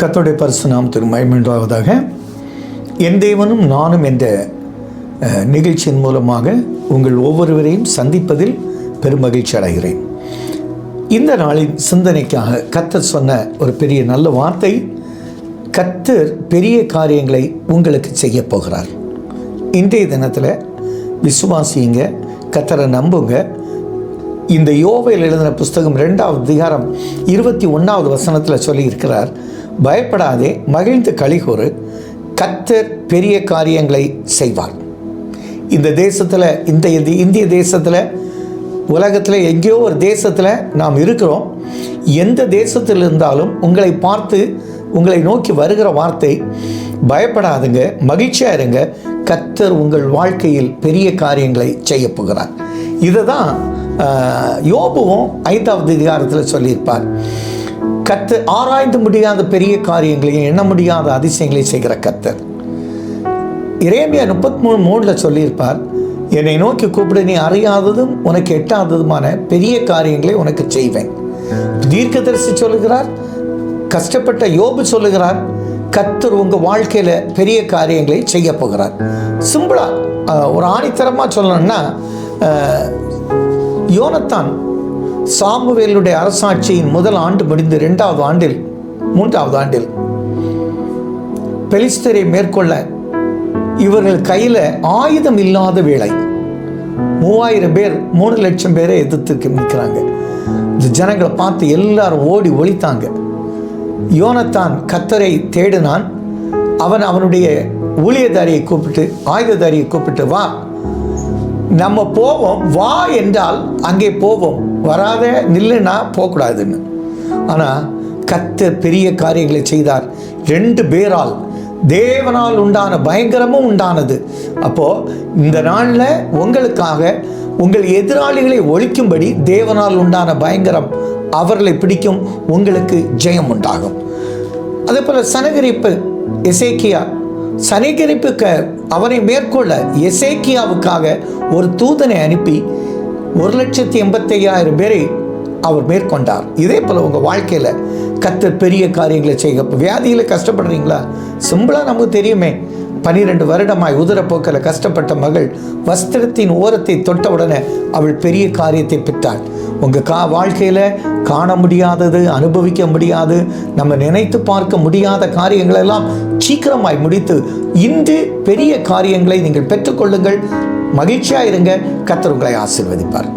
கத்தோடைய பரிசு நாம் திருமயமென்றாவதாக என் தேவனும் நானும் என்ற நிகழ்ச்சியின் மூலமாக உங்கள் ஒவ்வொருவரையும் சந்திப்பதில் பெருமகிழ்ச்சி அடைகிறேன். இந்த நாளின் சிந்தனைக்காக கத்தர் சொன்ன ஒரு பெரிய நல்ல வார்த்தை கத்தர் பெரிய காரியங்களை உங்களுக்கு செய்ய போகிறார். இன்றைய தினத்தில் விசுவாசிங்க கத்தரை நம்புங்க. இந்த யோவையில் எழுதின புஸ்தகம் ரெண்டாவது அதிகாரம் இருபத்தி ஒன்றாவது வசனத்தில் சொல்லியிருக்கிறார் பயப்படாதே மகிழ்ந்து கலிகூறு கத்தர் பெரிய காரியங்களை செய்வார். இந்த தேசத்தில் இந்த இந்திய தேசத்தில் உலகத்தில் எங்கேயோ ஒரு தேசத்தில் நாம் இருக்கிறோம். எந்த தேசத்தில் இருந்தாலும் உங்களை பார்த்து உங்களை நோக்கி வருகிற வார்த்தை பயப்படாதுங்க மகிழ்ச்சியாக இருங்க. கத்தர் உங்கள் வாழ்க்கையில் பெரிய காரியங்களை செய்ய போகிறார். இதை தான் யோபுவும் ஐந்தாவது அதிகாரத்தில் சொல்லியிருப்பார். கத்து ஆராய்ந்து முடியாத பெரிய காரியங்களையும் எண்ண முடியாத அதிசயங்களையும் செய்கிற கத்தர். இறைமையா முப்பத்தி மூணு மூணில் சொல்லியிருப்பார் என்னை நோக்கி கூப்பிடு நீ அறியாததும் உனக்கு எட்டாததுமான பெரிய காரியங்களை உனக்கு செய்வேன். தீர்க்கதரிசி சொல்லுகிறார் கஷ்டப்பட்ட யோபு சொல்லுகிறார் கத்தர் உங்கள் வாழ்க்கையில் பெரிய காரியங்களை செய்ய போகிறார். சிம்பிளாக ஒரு ஆணித்தரமாக சொல்லணும்னா யோனத்தான் சாமுவேலுடைய அரசாட்சியின் முதல் ஆண்டு முடிந்து ரெண்டாவது ஆண்டில் மூன்றாவது ஆண்டில் பெலிஸ்தரை மேற்கொள்ள இவர்கள் கையில் ஆயுதம் இல்லாத வேளை மூவாயிரம் பேர் மூணு லட்சம் பேரை எதிர்த்து நிற்கிறாங்க. இந்த ஜனங்களை பார்த்து எல்லாரும் ஓடி ஒழித்தாங்க யோனத்தான் கத்தரை தேடினான். அவன் அவனுடைய ஊழியதாரியை கூப்பிட்டு ஆயுததாரியை கூப்பிட்டு வா நம்ம போவோம் வா என்றால் அங்கே போவோம். வராத நில்லுனா போகக்கூடாதுன்னு. ஆனால் கத்த பெரிய காரியங்களை செய்தார். ரெண்டு பேரால். தேவனால் உண்டான பயங்கரமும் உண்டானது. அப்போது இந்த நாளில் உங்களுக்காக உங்கள் எதிராளிகளை ஒழிக்கும்படி தேவனால் உண்டான பயங்கரம் அவர்களை பிடிக்கும் உங்களுக்கு ஜெயம் உண்டாகும். அதே போல் சனகரிப்பு எசேக்கியா சனகரிப்புக்கு அவனை மேற்கொள்ள எசேக்கியாவுக்காக ஒரு தூதனை அனுப்பி ஒரு லட்சத்தி எண்பத்தையாயிரம் பேரை அவர் மேற்கொண்டார். இதே போல் உங்கள் வாழ்க்கையில் கத்தர் பெரிய காரியங்களை செய்ய வியாதியில் கஷ்டப்படுறீங்களா? சிம்பிளாக நமக்கு தெரியுமே. பனிரெண்டு வருடமாய் உதிரப்போக்கில் கஷ்டப்பட்ட மகள் வஸ்திரத்தின் ஓரத்தை தொட்ட உடனே அவள் பெரிய காரியத்தை பெற்றாள். உங்கள் கா வாழ்க்கையில் காண முடியாதது அனுபவிக்க முடியாது நம்ம நினைத்து பார்க்க முடியாத காரியங்களெல்லாம் சீக்கிரமாய் முடித்து இன்று பெரிய காரியங்களை நீங்கள் பெற்றுக்கொள்ளுங்கள். மகிழ்ச்சியாக இருங்க. கத்தர் உங்களை ஆசீர்வதிப்பார்.